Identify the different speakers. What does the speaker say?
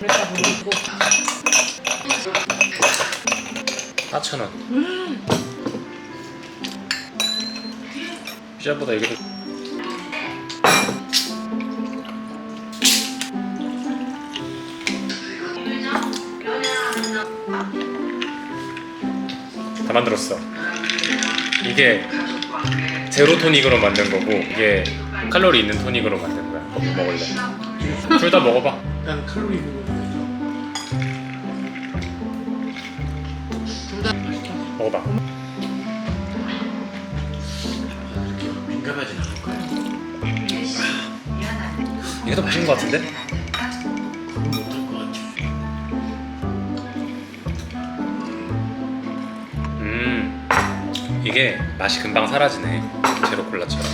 Speaker 1: 그랬다 부르고.
Speaker 2: 4,000원. 피자보다 이게 더 다 만들었어. 이게 제로 토닉으로 만든 거고 이게 칼로리 있는 토닉으로 만든 거야. 뭐 먹을래? 둘 다 먹어봐
Speaker 3: 난 칼로리 있는 거
Speaker 1: 둘다
Speaker 2: 먹어봐
Speaker 3: 민감하진 않을 거야.
Speaker 2: 이게 더 맛있는 거 같은데?
Speaker 3: 그건 못할 것 같아.
Speaker 2: 음 이게 맛이 금방 사라지네 제로 콜라처럼